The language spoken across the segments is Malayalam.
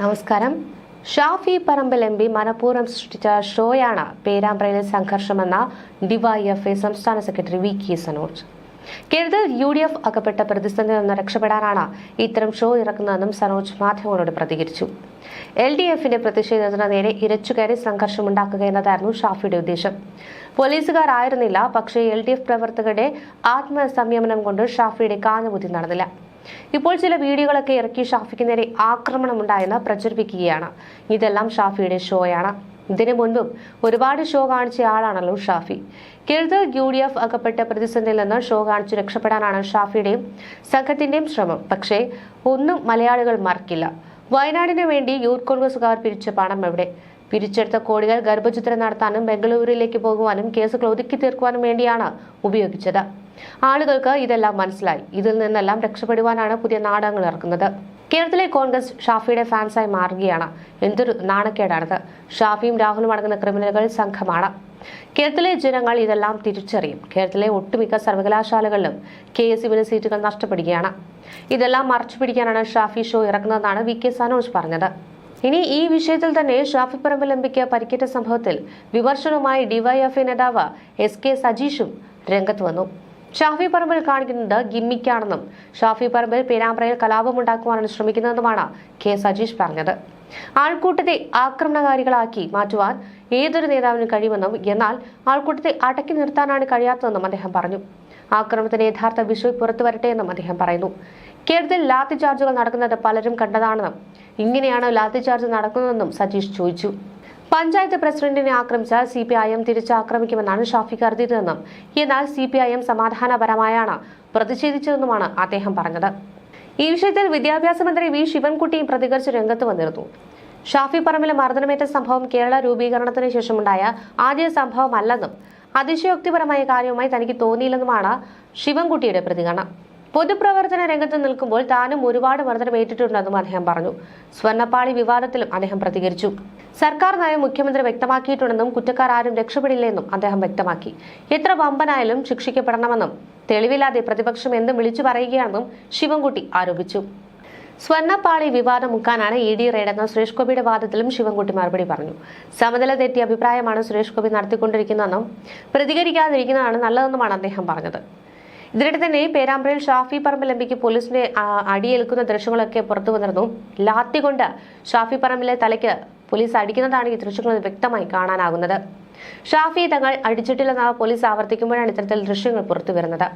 നമസ്കാരം. ഷാഫി പറമ്പിൽ എം പി മനഃപൂർവം സൃഷ്ടിച്ച ഷോയാണ് പേരാമ്പ്രയിലെ സംഘർഷമെന്ന ഡിവൈഎഫ്ഐ സംസ്ഥാന സെക്രട്ടറി വി കെ സനോജ്. കേരളത്തിൽ യു ഡി എഫ് അകപ്പെട്ട പ്രതിസന്ധിയിൽ നിന്ന് രക്ഷപ്പെടാനാണ് ഇത്തരം ഷോ ഇറക്കുന്നതെന്നും സനോജ് മാധ്യമങ്ങളോട് പ്രതികരിച്ചു. എൽ ഡി എഫിന്റെ പ്രതിഷേധത്തിന് നേരെ ഇരച്ചുകയറി സംഘർഷമുണ്ടാക്കുക എന്നതായിരുന്നു ഷാഫിയുടെ ഉദ്ദേശം. പോലീസുകാരായിരുന്നില്ല പക്ഷേ എൽ ഡി എഫ് പ്രവർത്തകരുടെ ആത്മസംയമനം കൊണ്ട് ഷാഫിയുടെ കാഞ്ഞുബുദ്ധി നടന്നില്ല. ഇപ്പോൾ ചില വീഡിയോകളൊക്കെ ഇറക്കി ഷാഫിക്ക് നേരെ ആക്രമണമുണ്ടായെന്ന് പ്രചരിപ്പിക്കുകയാണ്. ഇതെല്ലാം ഷാഫിയുടെ ഷോയാണ്. ഇതിനു മുൻപും ഒരുപാട് ഷോ കാണിച്ച ആളാണല്ലോ ഷാഫി. കേരളത്തിൽ യു ഡി എഫ് അകപ്പെട്ട പ്രതിസന്ധിയിൽ നിന്ന് ഷോ കാണിച്ചു രക്ഷപ്പെടാനാണ് ഷാഫിയുടെയും സംഘത്തിന്റെയും ശ്രമം. പക്ഷേ ഒന്നും മലയാളികൾ മറക്കില്ല. വയനാടിനു വേണ്ടി യൂത്ത് കോൺഗ്രസുകാർ പിരിച്ച പണം എവിടെ? പിരിച്ചെടുത്ത കോടികൾ ഗർഭചിത്രം നടത്താനും ബംഗളൂരുവിലേക്ക് പോകുവാനും കേസുകൾ ഒതുക്കി തീർക്കുവാനും വേണ്ടിയാണ് ഉപയോഗിച്ചത്. ആളുകൾക്ക് ഇതെല്ലാം മനസ്സിലായി. ഇതിൽ നിന്നെല്ലാം രക്ഷപ്പെടുവാനാണ് പുതിയ നാടകങ്ങൾ ഇറക്കുന്നത്. കേരളത്തിലെ കോൺഗ്രസ് ഷാഫിയുടെ ഫാൻസായി മാറുകയാണ്. എന്തൊരു നാണക്കേടാണത്. ഷാഫിയും രാഹുലും അടങ്ങുന്ന ക്രിമിനലുകൾ സംഘമാണ്. കേരളത്തിലെ ജനങ്ങൾ ഇതെല്ലാം തിരിച്ചറിയും. കേരളത്തിലെ ഒട്ടുമിക്ക സർവകലാശാലകളിലും കെ എസ് യുവിന് സീറ്റുകൾ നഷ്ടപ്പെടുകയാണ്. ഇതെല്ലാം മറച്ചു പിടിക്കാനാണ് ഷാഫി ഷോ ഇറക്കുന്നതെന്നാണ് വി കെ സനോജ് പറഞ്ഞത്. ഇനി ഈ വിഷയത്തിൽ തന്നെ ഷാഫി പറമ്പിൽ എംപിക്ക് പരിക്കേറ്റ സംഭവത്തിൽ വിമർശനവുമായി ഡിവൈഎഫ്ഐ നേതാവ് എസ് കെ സജീഷും രംഗത്ത് വന്നു. ഷാഫി പറമ്പിൽ കാണിക്കുന്നത് ഗിമ്മിക്കാണെന്നും ഷാഫി പറമ്പിൽ പേരാമ്പ്രയിൽ കലാപമുണ്ടാക്കുവാനാണ് ശ്രമിക്കുന്നതെന്നുമാണ് കെ സജീഷ് പറഞ്ഞത്. ആൾക്കൂട്ടത്തെ ആക്രമണകാരികളാക്കി മാറ്റുവാൻ ഏതൊരു നേതാവിനും കഴിയുമെന്നും എന്നാൽ ആൾക്കൂട്ടത്തെ അടക്കി നിർത്താനാണ് കഴിയാത്തതെന്നും അദ്ദേഹം പറഞ്ഞു. ആക്രമണത്തിന്റെ യഥാർത്ഥ വിഷു പുറത്തു വരട്ടെ എന്നും അദ്ദേഹം പറയുന്നു. കേരളത്തിൽ ലാത്തി ചാർജുകൾ നടക്കുന്നത് പലരും കണ്ടതാണെന്നും ഇങ്ങനെയാണ് ലാത്തി ചാർജ് നടക്കുന്നതെന്നും സജീഷ് ചോദിച്ചു. പഞ്ചായത്ത് പ്രസിഡന്റിനെ ആക്രമിച്ചാൽ സി പി ഐ എം തിരിച്ചാക്രമിക്കുമെന്നാണ് ഷാഫി കരുതിയതെന്നും എന്നാൽ സി പി ഐ എം സമാധാനപരമായാണ് പ്രതിഷേധിച്ചതെന്നുമാണ് അദ്ദേഹം പറഞ്ഞത്. ഈ വിഷയത്തിൽ വിദ്യാഭ്യാസ മന്ത്രി വി ശിവൻകുട്ടിയും പ്രതികരിച്ച് രംഗത്ത് വന്നിരുന്നു. ഷാഫി പറമ്പിലെ മർദ്ദനമേറ്റ സംഭവം കേരള രൂപീകരണത്തിന് ശേഷമുണ്ടായ ആദ്യ സംഭവമല്ലെന്നും അതിശയോക്തിപരമായ കാര്യവുമായി തനിക്ക് തോന്നിയില്ലെന്നുമാണ് ശിവൻകുട്ടിയുടെ പ്രതികരണം. പൊതുപ്രവർത്തന രംഗത്ത് നിൽക്കുമ്പോൾ താനും ഒരുപാട് മർദ്ദനം ഏറ്റിട്ടുണ്ടെന്നും അദ്ദേഹം പറഞ്ഞു. സ്വർണപ്പാളി വിവാദത്തിലും അദ്ദേഹം പ്രതികരിച്ചു. സർക്കാർ നയം മുഖ്യമന്ത്രി വ്യക്തമാക്കിയിട്ടുണ്ടെന്നും കുറ്റക്കാർ ആരും രക്ഷപ്പെടില്ലെന്നും അദ്ദേഹം വ്യക്തമാക്കി. എത്ര വമ്പനായാലും ശിക്ഷിക്കപ്പെടണമെന്നും തെളിവില്ലാതെ പ്രതിപക്ഷം എന്തും വിളിച്ചു പറയുകയാണെന്നും ശിവൻകുട്ടി ആരോപിച്ചു. സ്വർണപ്പാളി വിവാദം മുക്കാനാണ് ഇ ഡി റെയ്ഡെന്ന സുരേഷ് ഗോപിയുടെ വാദത്തിലും ശിവൻകുട്ടി മറുപടി പറഞ്ഞു. സമനില തെറ്റിയ അഭിപ്രായമാണ് സുരേഷ് ഗോപി നടത്തിക്കൊണ്ടിരിക്കുന്നതെന്നും പ്രതികരിക്കാതിരിക്കുന്നതാണ് നല്ലതെന്നുമാണ് അദ്ദേഹം പറഞ്ഞത്. ഇതിനിടെ തന്നെ പേരാമ്പ്രയിൽ ഷാഫി പറമ്പിൽ പോലീസിനെ അടിയേൽക്കുന്ന ദൃശ്യങ്ങളൊക്കെ പുറത്തു വന്നിരുന്നു. ലാത്തി കൊണ്ട് ഷാഫി പറമ്പിലെ തലയ്ക്ക് പോലീസ് അടിക്കുന്നതാണ് ഈ ദൃശ്യങ്ങളിൽ വ്യക്തമായി കാണാനാകുന്നത്. ഷാഫി തങ്ങൾ അടിച്ചിട്ടില്ലെന്ന പോലീസ് ആവർത്തിക്കുമ്പോഴാണ് ഇത്തരത്തിൽ ദൃശ്യങ്ങൾ പുറത്തു വരുന്നത്.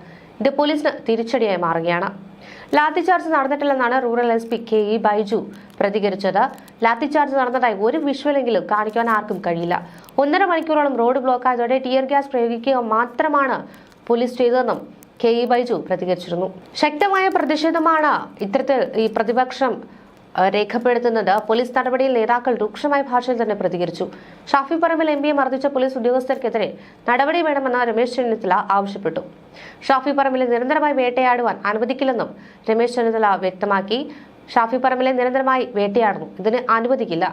ഇത് പോലീസിന് തിരിച്ചടിയായി മാറുകയാണ്. Lathi charge നടന്നിട്ടില്ലെന്നാണ് rural S P K E Baiju പ്രതികരിച്ചത്. ലാത്തിചാർജ് നടന്നതായി ഒരു വിഷ്വലെങ്കിലും കാണിക്കാൻ ആർക്കും കഴിയില്ല. ഒന്നര മണിക്കൂറോളം റോഡ് ബ്ലോക്ക് ആയതോടെ ടിയർ ഗ്യാസ് പ്രയോഗിക്കുക മാത്രമാണ് പോലീസ് ചെയ്തതെന്നും കെ ഇ ബൈജു പ്രതികരിച്ചിരുന്നു. ശക്തമായ പ്രതിഷേധമാണ് ഇത്തരത്തിൽ ഈ പ്രതിപക്ഷം രേഖപ്പെടുത്തുന്നത്. പോലീസ് നടപടിയിൽ നേതാക്കൾ രൂക്ഷമായ ഭാഷയിൽ തന്നെ പ്രതികരിച്ചു. ഷാഫി പറമ്പിൽ എം പിയെ മർദ്ദിച്ച പോലീസ് ഉദ്യോഗസ്ഥർക്കെതിരെ നടപടി വേണമെന്ന് രമേശ് ചെന്നിത്തല ആവശ്യപ്പെട്ടു. ഷാഫി പറമ്പിലെ നിരന്തരമായി വേട്ടയാടുവാൻ അനുവദിക്കില്ലെന്നും രമേശ് ചെന്നിത്തല വ്യക്തമാക്കി. ഷാഫി പറമ്പിലെ നിരന്തരമായി വേട്ടയാടുന്നു. ഇതിന് അനുവദിക്കില്ല.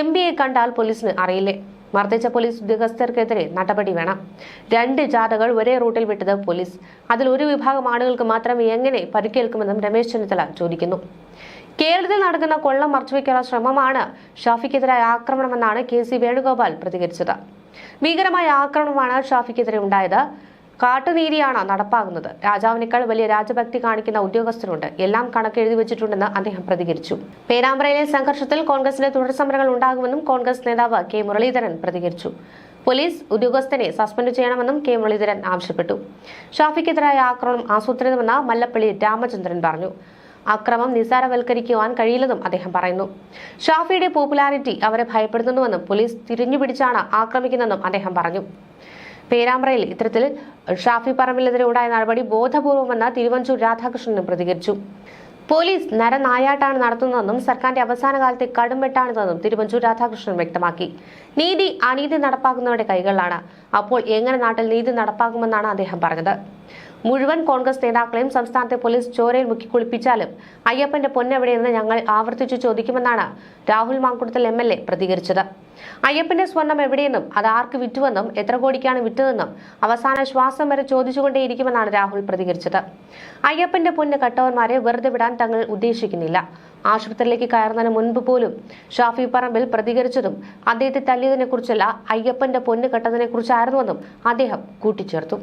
എം കണ്ടാൽ പോലീസിന് അറിയില്ലേ? മർദ്ദിച്ച പോലീസ് ഉദ്യോഗസ്ഥർക്കെതിരെ നടപടി വേണം. രണ്ട് ജാഥകൾ ഒരേ റൂട്ടിൽ വിട്ടത് പോലീസ്. അതിൽ ഒരു വിഭാഗം ആളുകൾക്ക് മാത്രം എങ്ങനെ പരിക്കേൽക്കുമെന്നും രമേശ് ചെന്നിത്തല ചോദിക്കുന്നു. കേരളത്തിൽ നടക്കുന്ന കൊള്ളം മറച്ചുവെക്കാനുള്ള ശ്രമമാണ് ഷാഫിക്കെതിരായ ആക്രമണമെന്നാണ് കെ സി വേണുഗോപാൽ പ്രതികരിച്ചത്. ഭീകരമായ ആക്രമണമാണ് ഷാഫിക്കെതിരെ ഉണ്ടായത്. കാട്ടുനീതിയാണ് നടപ്പാകുന്നത്. രാജാവിനേക്കാൾ വലിയ രാജഭക്തി കാണിക്കുന്ന ഉദ്യോഗസ്ഥരുണ്ട്. എല്ലാം കണക്ക് എഴുതി വെച്ചിട്ടുണ്ടെന്ന് അദ്ദേഹം പ്രതികരിച്ചു. പേരാമ്പ്രയിലെ സംഘർഷത്തിൽ കോൺഗ്രസിന്റെ തുടർ സമരങ്ങൾ ഉണ്ടാകുമെന്നും കോൺഗ്രസ് നേതാവ് കെ മുരളീധരൻ പ്രതികരിച്ചു. പോലീസ് ഉദ്യോഗസ്ഥനെ സസ്പെൻഡ് ചെയ്യണമെന്നും കെ മുരളീധരൻ ആവശ്യപ്പെട്ടു. ഷാഫിക്കെതിരായ ആക്രമണം ആസൂത്രിതമെന്ന് മല്ലപ്പള്ളി രാമചന്ദ്രൻ പറഞ്ഞു. അക്രമം നിസ്സാരവൽക്കരിക്കുവാൻ കഴിയില്ലെന്നും അദ്ദേഹം പറയുന്നു. ഷാഫിയുടെ പോപ്പുലാരിറ്റി അവരെ ഭയപ്പെടുത്തുന്നുവെന്നും പോലീസ് തിരിഞ്ഞുപിടിച്ചാണ് ആക്രമിക്കുന്നതെന്നും അദ്ദേഹം പറഞ്ഞു. പേരാമ്പ്രയിൽ ഇത്തരത്തിൽ ഷാഫി പറമ്പിലെതിരെ ഉണ്ടായ നടപടി ബോധപൂർവമെന്ന് തിരുവഞ്ചൂർ രാധാകൃഷ്ണൻ പ്രതികരിച്ചു. പോലീസ് നരനായാട്ടാണ് നടത്തുന്നതെന്നും സർക്കാരിന്റെ അവസാന കാലത്തെ കടുംവെട്ടാണിതെന്നും തിരുവഞ്ചൂർ രാധാകൃഷ്ണൻ വ്യക്തമാക്കി. നീതി അനീതി നടപ്പാക്കുന്നവരുടെ കൈകളിലാണ്. അപ്പോൾ എങ്ങനെ നാട്ടിൽ നീതി നടപ്പാക്കുമെന്നാണ് അദ്ദേഹം പറഞ്ഞത്. മുഴുവൻ കോൺഗ്രസ് നേതാക്കളെയും സംസ്ഥാനത്തെ പോലീസ് ചോരയിൽ മുക്കി കുളിപ്പിച്ചാലും അയ്യപ്പന്റെ പൊന്നെവിടെയെന്ന് ഞങ്ങൾ ആവർത്തിച്ചു ചോദിക്കുമെന്നാണ് രാഹുൽ മാങ്കുടത്തിൽ എം പ്രതികരിച്ചത്. അയ്യപ്പന്റെ സ്വർണം എവിടെയെന്നും അത് ആർക്ക് വിറ്റുവെന്നും എത്ര കോടിക്കാണ് വിറ്റതെന്നും അവസാന ശ്വാസം വരെ ചോദിച്ചുകൊണ്ടേയിരിക്കുമെന്നാണ് രാഹുൽ പ്രതികരിച്ചത്. അയ്യപ്പന്റെ പൊന്ന് കട്ടവന്മാരെ വെറുതെ വിടാൻ തങ്ങൾ ഉദ്ദേശിക്കുന്നില്ല. ആശുപത്രിയിലേക്ക് കയറുന്നതിന് മുൻപ് പോലും ഷാഫി പറമ്പിൽ പ്രതികരിച്ചതും അദ്ദേഹത്തെ തല്ലിയതിനെ കുറിച്ചല്ല അയ്യപ്പന്റെ പൊന്ന് കെട്ടതിനെ കുറിച്ചായിരുന്നുവെന്നും അദ്ദേഹം കൂട്ടിച്ചേർത്തു.